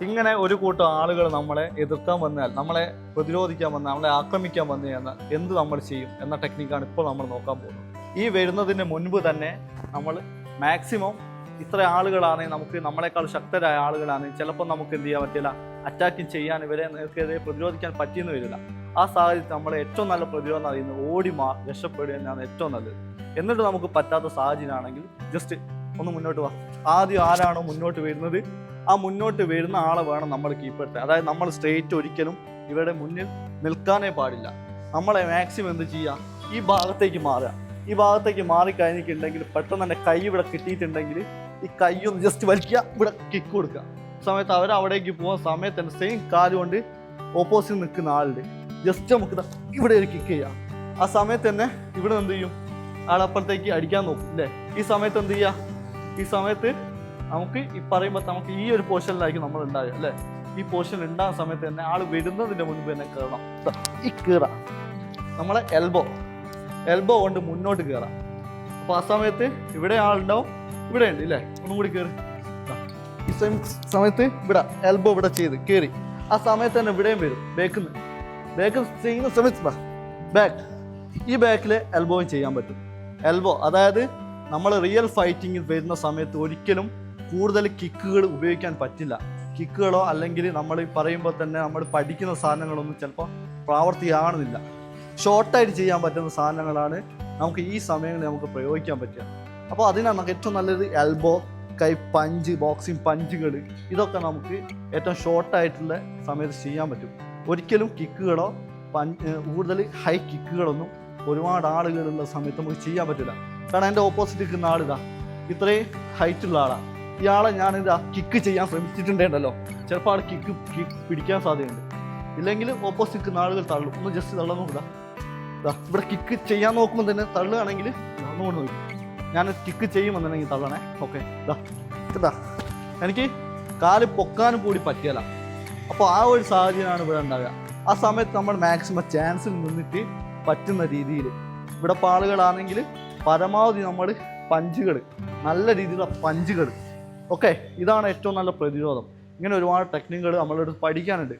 ഇങ്ങനെ ഒരു കൂട്ടം ആളുകൾ നമ്മളെ എതിർക്കാൻ വന്നാൽ നമ്മളെ പ്രതിരോധിക്കാൻ വന്നാൽ നമ്മളെ ആക്രമിക്കാൻ വന്നു എന്ന് എന്ത് നമ്മൾ ചെയ്യും എന്ന ടെക്നിക്കാണ് ഇപ്പോൾ നമ്മൾ നോക്കാൻ പോകുന്നത്. ഈ വരുന്നതിന് മുൻപ് തന്നെ നമ്മൾ മാക്സിമം ഇത്ര ആളുകളാണെങ്കിൽ നമുക്ക് നമ്മളെക്കാൾ ശക്തരായ ആളുകളാണെങ്കിൽ ചിലപ്പോൾ നമുക്ക് എന്ത് ചെയ്യാൻ പറ്റില്ല അറ്റാക്ക് ചെയ്യാൻ ഇവരെ നിങ്ങൾക്കെതിരെ പ്രതിരോധിക്കാൻ പറ്റിയെന്ന് വരില്ല. ആ സാഹചര്യത്തിൽ നമ്മളെ ഏറ്റവും നല്ല പ്രതിരോധം അറിയുന്നത് ഓടി മാ രക്ഷപ്പെടുക എന്നാണ് ഏറ്റവും നല്ലത്. എന്നിട്ട് നമുക്ക് പറ്റാത്ത സാഹചര്യമാണെങ്കിൽ ജസ്റ്റ് ഒന്ന് മുന്നോട്ട് വാ. ആദ്യം ആരാണോ മുന്നോട്ട് വരുന്നത്? ആ മുന്നോട്ട് വരുന്ന ആളെ വേണം നമ്മൾ കീപ്പെടുത്താൻ അതായത് നമ്മൾ സ്ട്രേറ്റ് ഒരിക്കലും ഇവരുടെ മുന്നിൽ നിൽക്കാനേ പാടില്ല. നമ്മളെ മാക്സിമം എന്ത് ചെയ്യുക ഈ ഭാഗത്തേക്ക് മാറുക. ഈ ഭാഗത്തേക്ക് മാറി കഴിഞ്ഞിട്ടുണ്ടെങ്കിൽ പെട്ടെന്ന് തന്നെ കൈ ഇവിടെ കിട്ടിയിട്ടുണ്ടെങ്കിൽ ഈ കൈ ഒന്ന് ജസ്റ്റ് വലിക്കുക ഇവിടെ കിക്ക് കൊടുക്കുക. സമയത്ത് അവർ അവിടേക്ക് പോകുന്ന സമയത്ത് തന്നെ സെയിം കാൽ കൊണ്ട് ഓപ്പോസിറ്റ് നിൽക്കുന്ന ആളുണ്ട്. ജസ്റ്റ് നമുക്ക് ഇവിടെ ഒരു കിക്ക് ചെയ്യാം. ആ സമയത്ത് തന്നെ ഇവിടെ എന്ത് ചെയ്യും? ആളപ്പുറത്തേക്ക് അടിക്കാൻ നോക്കും അല്ലേ ഈ സമയത്ത് എന്ത് ചെയ്യുക ഈ സമയത്ത് നമുക്ക് ഈ പറയുമ്പോൾ നമുക്ക് ഈ ഒരു പോർഷനിലായിരിക്കും നമ്മൾ ഉണ്ടാവുക അല്ലേ? ഈ പോർഷൻ ഉണ്ടാകുന്ന സമയത്ത് തന്നെ ആൾ വരുന്നതിന്റെ മുൻപ് തന്നെ കയറണം. ഈ കീറ. നമ്മളെ എൽബോ എൽബോ കൊണ്ട് മുന്നോട്ട് കയറാം അപ്പോൾ ആ സമയത്ത് ഇവിടെ ആളുണ്ടാവും ഇവിടെ ഉണ്ട് ഇല്ലേ? ഒന്നും കൂടി കയറി. ഈ സമയത്ത് ഇവിടെ എൽബോ ഇവിടെ ചെയ്ത് കയറി ആ സമയത്ത് തന്നെ ഇവിടെയും വരും ബേക്കിൽ നിന്ന് ബേക്ക് ചെയ്യുന്ന സമയത്ത് ബാക്ക് ഈ ബാക്കിൽ എൽബോയും ചെയ്യാൻ പറ്റും. എൽബോ അതായത് നമ്മൾ റിയൽ ഫൈറ്റിങ്ങിൽ വരുന്ന സമയത്ത് ഒരിക്കലും കൂടുതൽ കിക്കുകൾ ഉപയോഗിക്കാൻ പറ്റില്ല. കിക്കുകളോ അല്ലെങ്കിൽ നമ്മൾ പറയുമ്പോൾ തന്നെ നമ്മൾ പഠിക്കുന്ന സാധനങ്ങളൊന്നും ചിലപ്പോൾ പ്രാവർത്തിയാകണമെന്നില്ല ഷോർട്ടായിട്ട് ചെയ്യാൻ പറ്റുന്ന സാധനങ്ങളാണ് നമുക്ക് ഈ സമയങ്ങളിൽ നമുക്ക് പ്രയോഗിക്കാൻ പറ്റുക. അപ്പോൾ അതിനാണ് നമുക്ക് ഏറ്റവും നല്ലത് എൽബോ കൈ പഞ്ച് ബോക്സിങ് പഞ്ചുകൾ ഇതൊക്കെ നമുക്ക് ഏറ്റവും ഷോർട്ടായിട്ടുള്ള സമയത്ത് ചെയ്യാൻ പറ്റും. ഒരിക്കലും കിക്കുകളോ പഞ്ച് കൂടുതൽ ഹൈ കിക്കുകളൊന്നും ഒരുപാട് ആളുകളുള്ള സമയത്ത് നമുക്ക് ചെയ്യാൻ പറ്റില്ല. കാരണം എന്റെ ഓപ്പോസിറ്റ് നിൽക്കുന്ന ആളിതാ. ഇത്രയും ഹൈറ്റുള്ള ആളാണ് ഇയാളെ ഞാൻ ഞാനിതാ കിക്ക് ചെയ്യാൻ ശ്രമിച്ചിട്ടുണ്ടല്ലോ ചിലപ്പോൾ ആൾ കിക്ക് പിടിക്കാൻ സാധ്യതയുണ്ട്. ഇല്ലെങ്കിൽ ഓപ്പോസിറ്റ് നാളുകൾ തള്ളും. ഒന്ന് ജസ്റ്റ് തള്ളാൻ നോക്കുക ഇതാ ഇവിടെ കിക്ക് ചെയ്യാൻ നോക്കുമ്പോൾ തന്നെ തള്ളുകയാണെങ്കിൽ ഒന്നുകൊണ്ട് നോക്കി. ഞാൻ കിക്ക് ചെയ്യുമെന്നുണ്ടെങ്കിൽ തള്ളണേ. ഓക്കെ ഇതാ ഇതാ എനിക്ക് കാൽ പൊക്കാനും കൂടി പറ്റിയല്ല. അപ്പോൾ ആ ഒരു സാഹചര്യമാണ് ഇവിടെ ഉണ്ടാവുക. ആ സമയത്ത് നമ്മൾ മാക്സിമം ചാൻസിൽ നിന്നിട്ട് പറ്റുന്ന രീതിയിൽ. ഇവിടെ പാളുകളാണെങ്കിൽ പരമാവധി നമ്മൾ പഞ്ചുകൾ നല്ല രീതിയിലുള്ള പഞ്ചുകൾ ഓക്കെ ഇതാണ് ഏറ്റവും നല്ല പ്രതിരോധം. ഇങ്ങനെ ഒരുപാട് ടെക്നിക്കുകൾ നമ്മളെടുത്ത് പഠിക്കാനുണ്ട്.